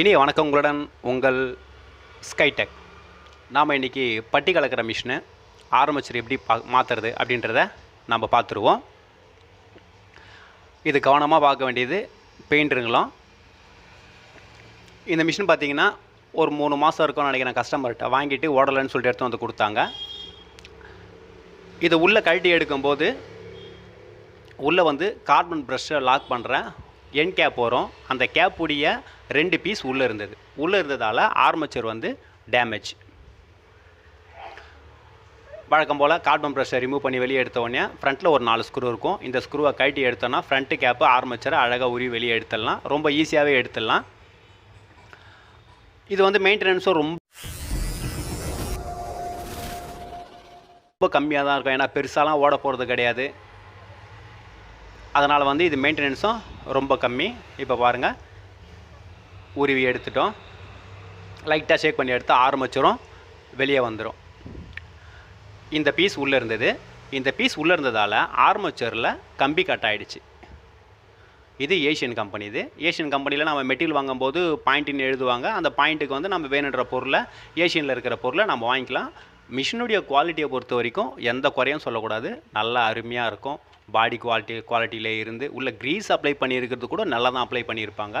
இனிய வணக்கம் உங்களுடன் உங்கள் ஸ்கைடெக் நாம் இன்றைக்கி பட்டி கலக்கிற மிஷினை ஆரம்பிச்சர் எப்படி பா மாற்றுறது அப்படின்றத நம்ம பார்த்துருவோம். இது கவனமாக பார்க்க வேண்டியது பெயிண்டருங்களும். இந்த மிஷின் பார்த்திங்கன்னா ஒரு மூணு மாதம் இருக்கும்னு நினைக்கிறேன் கஸ்டமர்கிட்ட. வாங்கிட்டு ஓடலைன்னு சொல்லிட்டு எடுத்து வந்து கொடுத்தாங்க. இதை உள்ளே கழட்டி எடுக்கும்போது உள்ளே வந்து கார்பன் ப்ரஷ்ஷை லாக் பண்ணுறேன் என் கேப் வரும் அந்த கேப் உடைய ரெண்டு பீஸ் உள்ளே இருந்தது. உள்ளே இருந்ததால் ஆர்மச்சர் வந்து டேமேஜ் வழக்கம் போல் கார்பன் ப்ரெஷர் ரிமூவ் பண்ணி வெளியே எடுத்த உடனே ஃப்ரண்ட்டில் ஒரு நாலு ஸ்க்ரூ இருக்கும். இந்த ஸ்க்ரூவை கழட்டி எடுத்தோன்னா ஃப்ரண்ட்டு கேப்பு ஆர்மச்சரை அழகாக உருவி வெளியே எடுத்துடலாம். ரொம்ப ஈஸியாகவே எடுத்துடலாம். இது வந்து மெயின்டெனன்ஸும் ரொம்ப ரொம்ப கம்மியாக தான் இருக்கும். ஏன்னா பெருசாலாம் ஓட போகிறது கிடையாது. அதனால் வந்து இது மெயின்டெனன்ஸும் ரொம்ப கம்மி. இப்போ பாருங்கள் உருவி எடுத்துட்டோம். லைட்டாக ஷேக் பண்ணி எடுத்து ஆரம்பிச்சிடும் வெளியே வந்துடும் இந்த பீஸ் உள்ளே இருந்தது. இந்த பீஸ் உள்ளே இருந்ததால் ஆர்மச்சரில் கம்பி கட் ஆகிடுச்சு இது ஏஷியன் கம்பெனி இது. ஏஷியன் கம்பெனியில் நம்ம மெட்டீரியல் வாங்கும்போது பாயிண்ட்டுன்னு எழுதுவாங்க. அந்த பாயிண்ட்டுக்கு வந்து நம்ம வேணுன்ற பொருளை ஏஷியனில் இருக்கிற பொருளை நம்ம வாங்கிக்கலாம். மிஷினுடைய குவாலிட்டியை பொறுத்த வரைக்கும் எந்த குறையும் சொல்லக்கூடாது. நல்லா அருமையாக இருக்கும். பாடி குவாலிட்டி குவாலிட்டியில் இருந்து உள்ள க்ரீஸ் அப்ளை பண்ணியிருக்கிறது கூட நல்லா தான் அப்ளை பண்ணியிருப்பாங்க.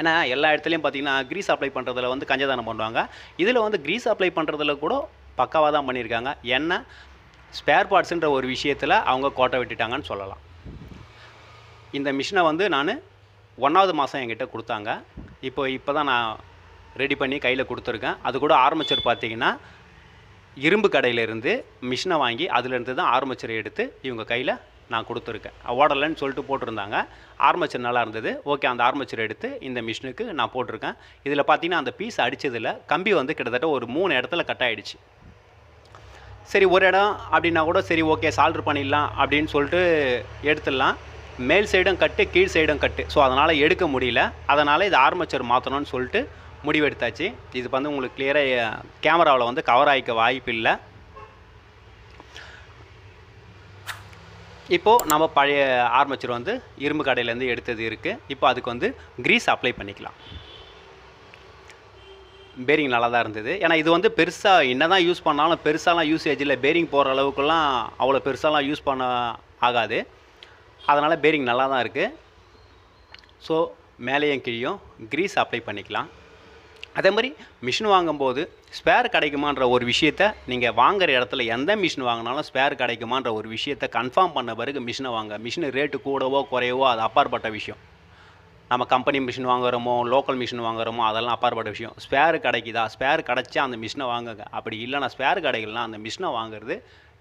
ஏன்னா எல்லா இடத்துலையும் பார்த்தீங்கன்னா க்ரீஸ் அப்ளை பண்ணுறதுல வந்து கஞ்சதானம் பண்ணுவாங்க. இதில் வந்து க்ரீஸ் அப்ளை பண்ணுறதுல கூட பக்காவாக தான் பண்ணியிருக்காங்க. என்ன ஸ்பேர் பார்ட்ஸுன்ற ஒரு விஷயத்தில் அவங்க கோட்டை விட்டுட்டாங்கன்னு சொல்லலாம். இந்த மிஷினை வந்து நான் ஒன்றாவது மாதம் என்கிட்ட கொடுத்தாங்க. இப்போ இப்போ தான் நான் ரெடி பண்ணி கையில் கொடுத்துருக்கேன். அது கூட ஆரம்பிச்சர் பார்த்தீங்கன்னா இரும்பு கடையிலேருந்து மிஷினை வாங்கி அதுலேருந்து தான் ஆர்மச்சரை எடுத்து இவங்க கையில் நான் கொடுத்துருக்கேன். ஓடலைன்னு சொல்லிட்டு போட்டிருந்தாங்க. ஆர்மச்சர் நல்லா இருந்தது. ஓகே அந்த ஆர்மச்சர் எடுத்து இந்த மிஷினுக்கு நான் போட்டிருக்கேன். இதில் பார்த்தீங்கன்னா அந்த பீஸ் அடித்ததில் கம்பி வந்து கிட்டத்தட்ட ஒரு மூணு இடத்துல கட் ஆகிடுச்சு சரி ஒரு இடம் அப்படின்னா கூட சரி ஓகே சால்ட்ரு பண்ணிடலாம் அப்படின்னு சொல்லிட்டு எடுத்துடலாம். மேல் சைடும் கட்டு கீழ் சைடும் கட்டு. ஸோ அதனால் எடுக்க முடியல. அதனால் இது ஆர்மச்சர் மாற்றணும்னு சொல்லிட்டு முடிவெடுத்தாச்சு. இது வந்து உங்களுக்கு கிளியராக கேமராவில் வந்து கவர் ஆகிக்க வாய்ப்பு இல்லை. இப்போது நம்ம பழைய ஆர்மச்சர் வந்து இரும்பு கடையிலேருந்து எடுத்தது இருக்குது இப்போ அதுக்கு வந்து க்ரீஸ் அப்ளை பண்ணிக்கலாம். பேரிங் நல்லா தான் இருந்தது. ஏன்னா இது வந்து பெருசாக என்ன தான் யூஸ் பண்ணாலும் பெருசாலாம் யூசேஜ் இல்லை. பேரிங் போகிற அளவுக்குலாம் அவ்வளோ பெருசாலாம் யூஸ் பண்ண ஆகாது. அதனால் பேரிங் நல்லா தான் இருக்குது ஸோ மேலேயும் கீழேயும் க்ரீஸ் அப்ளை பண்ணிக்கலாம். அதே மாதிரி மிஷின் வாங்கும்போது ஸ்பேர் கிடைக்குமான்ற ஒரு விஷயத்த நீங்கள் வாங்குற இடத்துல எந்த மிஷின் வாங்கினாலும் ஸ்பேர் கிடைக்குமான்ற ஒரு விஷயத்த கன்ஃபார்ம் பண்ண பிறகு மிஷினை வாங்க. மிஷின் ரேட்டு கூடவோ குறையவோ அது அப்பாற்பட்ட விஷயம். நம்ம கம்பெனி மிஷின் வாங்குறோமோ லோக்கல் மிஷின் வாங்குறோமோ அதெல்லாம் அப்பாற்பட்ட விஷயம். ஸ்பேர் கிடைக்குதா? ஸ்பேர் கிடைச்சா அந்த மிஷினை வாங்குங்க. அப்படி இல்லைனா ஸ்பேர் கிடைக்கலனா அந்த மிஷினை வாங்குறது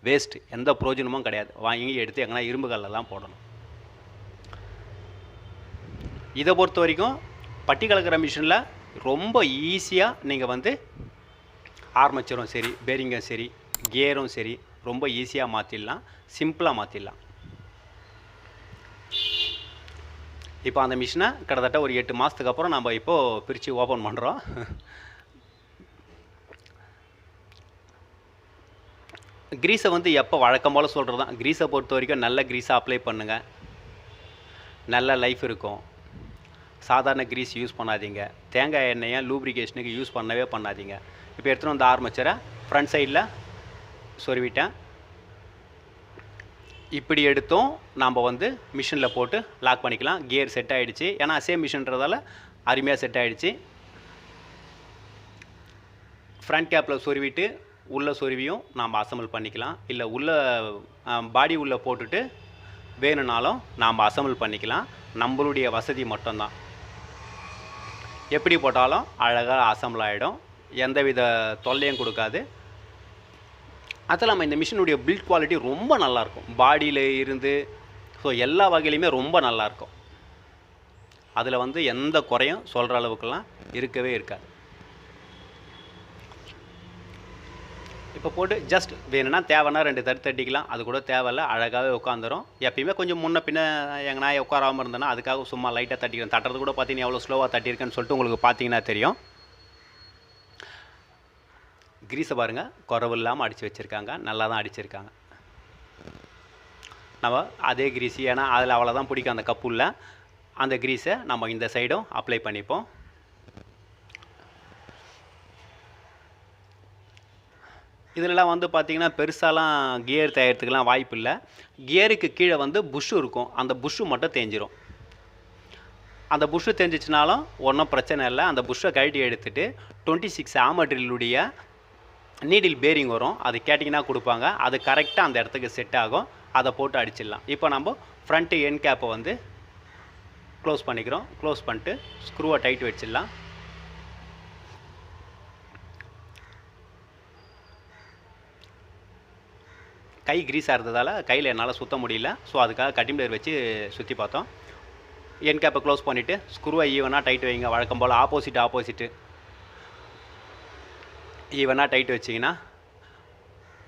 வேஸ்ட் எந்த பிரயோஜனமும் கிடையாது. வாங்கி எடுத்து எங்கன்னா இரும்பு தான் போடணும். இதை பொறுத்த வரைக்கும் பட்டி கலக்கிற மிஷினில் ரொம்ப ஈஸியாக நீங்கள் வந்து ஆர்மச்சரும் சரி பேரிங்கும் சரி கியரும் சரி ரொம்ப ஈஸியாக மாற்றிடலாம் சிம்பிளாக மாற்றிடலாம் இப்போ அந்த மிஷினை கிட்டத்தட்ட ஒரு எட்டு மாதத்துக்கு அப்புறம் நம்ம இப்போது பிரித்து ஓப்பன் பண்ணுறோம் க்ரீஸை வந்து எப்போ வழக்கம் போல் சொல்கிறது தான் க்ரீஸை பொறுத்த வரைக்கும் நல்ல க்ரீஸாக அப்ளை பண்ணுங்கள் நல்ல லைஃப் இருக்கும். சாதாரண க்ரீஸ் யூஸ் பண்ணாதீங்க. தேங்காய் எண்ணெயை லூப்ரிகேஷனுக்கு யூஸ் பண்ணவே பண்ணாதீங்க. இப்போ எடுத்துகிட்டு வந்து ஆரம்பிச்சிட ஃப்ரண்ட் சைடில் சொருவிட்டேன். இப்படி எடுத்தும் நாம் வந்து மிஷினில் போட்டு லாக் பண்ணிக்கலாம். கியர் செட் ஆகிடுச்சு ஏன்னா சேம் மிஷின்றதால அருமையாக செட் ஆகிடுச்சு ஃப்ரண்ட் கேப்பில் சொருவிட்டு உள்ளே சொருவியும் நாம் அசம்பிள் பண்ணிக்கலாம். இல்லை உள்ளே பாடி உள்ளே போட்டுட்டு வேணும்னாலும் நாம் அசம்பிள் பண்ணிக்கலாம். நம்மளுடைய வசதி மட்டும்தான். எப்படி போட்டாலும் அழகாக அசம்பிள் ஆகிடும் எந்தவித தொல்லையும் கொடுக்காது. அதில் நம்ம இந்த மிஷினுடைய பில்ட் குவாலிட்டி ரொம்ப நல்லாயிருக்கும் பாடியில் இருந்து ஸோ எல்லா வகையிலையுமே ரொம்ப நல்லாயிருக்கும் அதில் வந்து எந்த குறையும் சொல்கிற அளவுக்கெல்லாம் இருக்கவே இருக்காது. இப்போ போட்டு ஜஸ்ட் வேணும்னா தேவைன்னா ரெண்டு தட்டு தட்டிக்கலாம். அது கூட தேவையில்ல அழகாகவே உட்காந்துரும் எப்பயுமே கொஞ்சம் முன்ன பின்ன எங்கன்னா உட்காராமல் இருந்தேன்னா அதுக்காக சும்மா லைட்டாக தட்டிக்கிறேன். தட்டுறது கூட பார்த்தீங்கன்னா எவ்வளோ ஸ்லோவாக தட்டியிருக்கேன்னு சொல்லிட்டு உங்களுக்கு பார்த்தீங்கன்னா தெரியும். கிரீஸை பாருங்கள் குறவு இல்லாமல் அடித்து வச்சுருக்காங்க. நல்லா தான் அடிச்சிருக்காங்க. நம்ம அதே கிரீஸ் ஏன்னா அதில் அவ்வளோதான் பிடிக்கும் அந்த கப்புள்ள அந்த கிரீஸை நம்ம இந்த சைடும் அப்ளை பண்ணிப்போம். இதிலலாம் வந்து பார்த்திங்கன்னா பெருசாலாம் கியர் தேயறதுக்கெலாம் வாய்ப்பு இல்லை. கியருக்கு கீழே வந்து புஷ்ஷு இருக்கும். அந்த புஷ்ஷு மட்டும் தேஞ்சிரும். அந்த புஷ்ஷு தெரிஞ்சிச்சுனாலும் ஒன்றும் பிரச்சனை இல்லை. அந்த புஷ்ஷை கழட்டி எடுத்துட்டு டுவெண்ட்டி சிக்ஸ் ஆமட்ரிலுடைய நீடில் பேரிங் வரும். அது கேட்டிங்கன்னா கொடுப்பாங்க. அது கரெக்டாக அந்த இடத்துக்கு செட் ஆகும். அதை போட்டு அடிச்சிடலாம். இப்போ நம்ம ஃப்ரண்ட்டு என் கேப்பை வந்து க்ளோஸ் பண்ணிக்கிறோம். க்ளோஸ் பண்ணிட்டு ஸ்க்ரூவை டைட் வச்சிடலாம். கை கிரீஸாக இருந்ததால் கையில் என்னால் சுத்த முடியல. ஸோ அதுக்காக கட்டிங் பிளேயர் வச்சு சுற்றி பார்த்தோம். என் கேப்பை க்ளோஸ் பண்ணிவிட்டு ஸ்க்ரூவை ஈவனாக டைட் வைங்க. வழக்கம் போல் ஆப்போசிட் ஆப்போசிட்டு ஈவனாக டைட் வச்சிங்கன்னா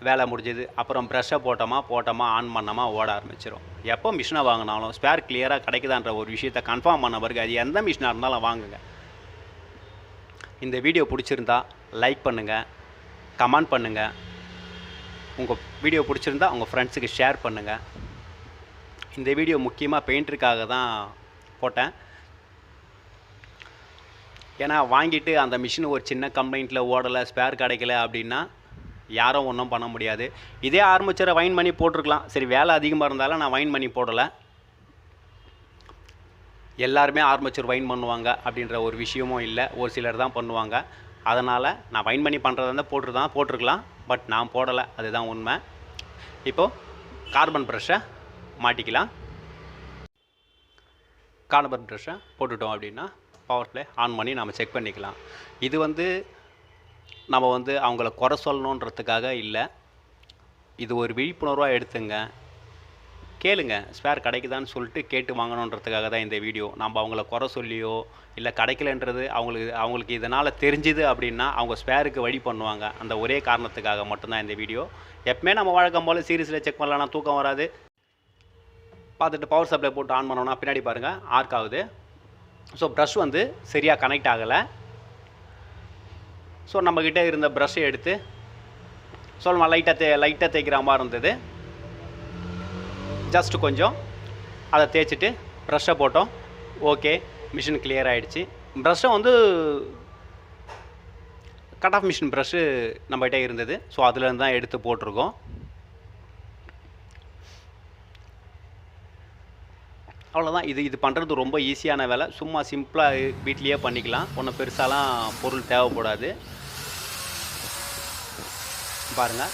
வேலை முடிஞ்சது. அப்புறம் ப்ரெஷ்ஷை போட்டோமா போட்டோமா ஆன் பண்ணோமா ஓட ஆரம்பிச்சிடும் எப்போ மிஷினை வாங்கினாலும் ஸ்பேர் கிளியராக கிடைக்குதான்ற ஒரு விஷயத்தை கன்ஃபார்ம் பண்ண பிறகு அது எந்த மிஷினாக இருந்தாலும் வாங்குங்க. இந்த வீடியோ பிடிச்சிருந்தா லைக் பண்ணுங்கள் கமெண்ட் பண்ணுங்கள் உங்கள் வீடியோ பிடிச்சிருந்தா உங்கள் ஃப்ரெண்ட்ஸுக்கு ஷேர் பண்ணுங்கள் இந்த வீடியோ முக்கியமாக பெயிண்டருக்காக தான் போட்டேன். ஏன்னா வாங்கிட்டு அந்த மிஷின் ஒரு சின்ன கம்ப்ளைண்ட்டில் ஓடலை ஸ்பேர் கிடைக்கல அப்படின்னா யாரும் ஒன்றும் பண்ண முடியாது. இதே ஆர்மச்சரை வைன் பண்ணி போட்டிருக்கலாம். சரி வேலை அதிகமாக இருந்தாலும் நான் வைன் பண்ணி போடலை. எல்லாருமே ஆர்மச்சர் வைன் பண்ணுவாங்க அப்படின்ற ஒரு விஷயமும் இல்லை. ஒரு சிலர் தான் பண்ணுவாங்க. அதனால் நான் வைன் பண்ணி பண்ணுறதா இருந்தால் போட்டு தான் போட்டிருக்கலாம். பட் நான் போடலை அதுதான் உண்மை. இப்போது கார்பன் ப்ரெஷ்ஷை மாட்டிக்கலாம். கார்பன் ப்ரெஷ்ஷை போட்டுட்டோம் அப்படின்னா பவர் ப்ளே ஆன் பண்ணி நம்ம செக் பண்ணிக்கலாம். இது வந்து நம்ம வந்து அவங்கள குறை சொல்லணுன்றதுக்காக இல்லை. இது ஒரு விழிப்புணர்வாக எடுத்துங்க. கேளுங்க. ஸ்பேர் கிடைக்குதான்னு சொல்லிட்டு கேட்டு வாங்கணுன்றதுக்காக தான் இந்த வீடியோ நம்ம அவங்கள குறை சொல்லியோ இல்லை கிடைக்கலன்றது அவங்களுக்கு அவங்களுக்கு இதனால் தெரிஞ்சுது அப்படின்னா அவங்க ஸ்பேருக்கு வழி பண்ணுவாங்க. அந்த ஒரே காரணத்துக்காக மட்டும்தான் இந்த வீடியோ எப்பவுமே நம்ம வழக்கம் போல் சீரியஸில் செக் பண்ணலன்னா தூக்கம் வராது. பார்த்துட்டு பவர் சப்ளை போட்டு ஆன் பண்ணோம்னா பின்னாடி பாருங்கள் ஆர்க் ஆகுது. ஸோ ப்ரஷ் வந்து சரியாக கனெக்ட் ஆகலை. ஸோ நம்மக்கிட்ட இருந்த ப்ரஷ்ஷை எடுத்து சொல்லலாம் லைட்டாக தே லைட்டாக தேய்க்கிற மாதிரி இருந்தது. ஜஸ்ட் கொஞ்சம் அதை தேய்ச்சிட்டு ப்ரஷ்ஷை போட்டோம். ஓகே மிஷின் கிளியர் ஆகிடுச்சு ப்ரஷ்ஷை வந்து கட் ஆஃப் மிஷின் ப்ரஷ்ஷு நம்மகிட்ட இருந்தது. ஸோ அதுலேருந்து தான் எடுத்து போட்டிருக்கோம். அவ்வளோதான் இது இது பண்ணுறது ரொம்ப ஈஸியான வேலை. சும்மா சிம்பிளாக வீட்லேயே பண்ணிக்கலாம். ஒன்றும் பெருசாலாம் பொருள் தேவைப்படாது. பாருங்கள்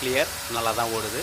கிளியர் நல்லா தான் ஓடுது.